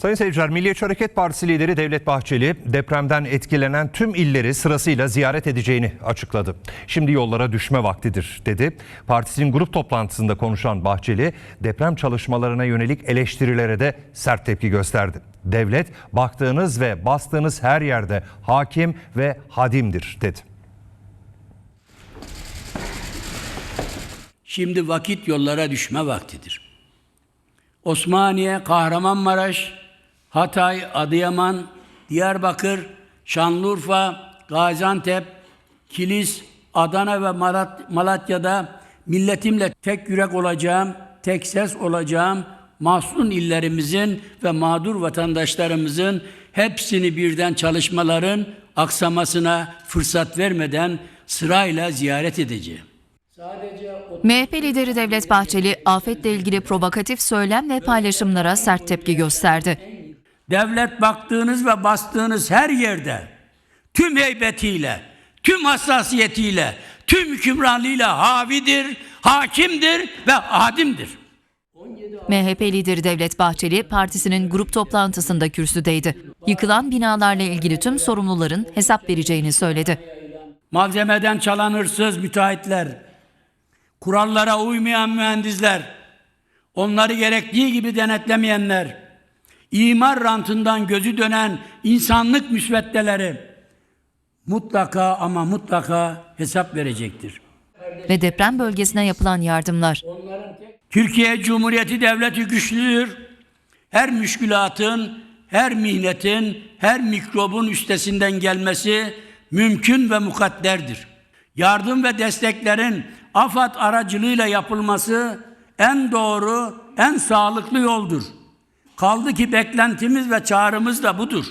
Sayın seyirciler, Milliyetçi Hareket Partisi lideri Devlet Bahçeli depremden etkilenen tüm illeri sırasıyla ziyaret edeceğini açıkladı. Şimdi yollara düşme vaktidir dedi. Partisinin grup toplantısında konuşan Bahçeli deprem çalışmalarına yönelik eleştirilere de sert tepki gösterdi. Devlet baktığınız ve bastığınız her yerde hakim ve hadimdir dedi. Şimdi vakit yollara düşme vaktidir. Osmaniye, Kahramanmaraş, Hatay, Adıyaman, Diyarbakır, Şanlıurfa, Gaziantep, Kilis, Adana ve Malat- Malatya'da milletimle tek yürek olacağım, tek ses olacağım. Mahzun illerimizin ve mağdur vatandaşlarımızın hepsini birden çalışmaların aksamasına fırsat vermeden sırayla ziyaret edeceğim. MHP lideri Devlet Bahçeli, afetle ilgili provokatif söylem ve paylaşımlara sert tepki gösterdi. Devlet baktığınız ve bastığınız her yerde tüm heybetiyle, tüm hassasiyetiyle, tüm hükümranlığıyla havidir, hakimdir ve adimdir. MHP lideri Devlet Bahçeli, partisinin grup toplantısında kürsüdeydi. Yıkılan binalarla ilgili tüm sorumluların hesap vereceğini söyledi. Malzemeden çalan hırsız müteahhitler, kurallara uymayan mühendisler, onları gerektiği gibi denetlemeyenler, imar rantından gözü dönen insanlık müsveddeleri mutlaka ama mutlaka hesap verecektir. Ve deprem bölgesine yapılan yardımlar. Türkiye Cumhuriyeti devleti güçlüdür. Her müşkülatın, her mihnetin, her mikrobun üstesinden gelmesi mümkün ve mukadderdir. Yardım ve desteklerin AFAD aracılığıyla yapılması en doğru, en sağlıklı yoldur. Kaldı ki beklentimiz ve çağrımız da budur.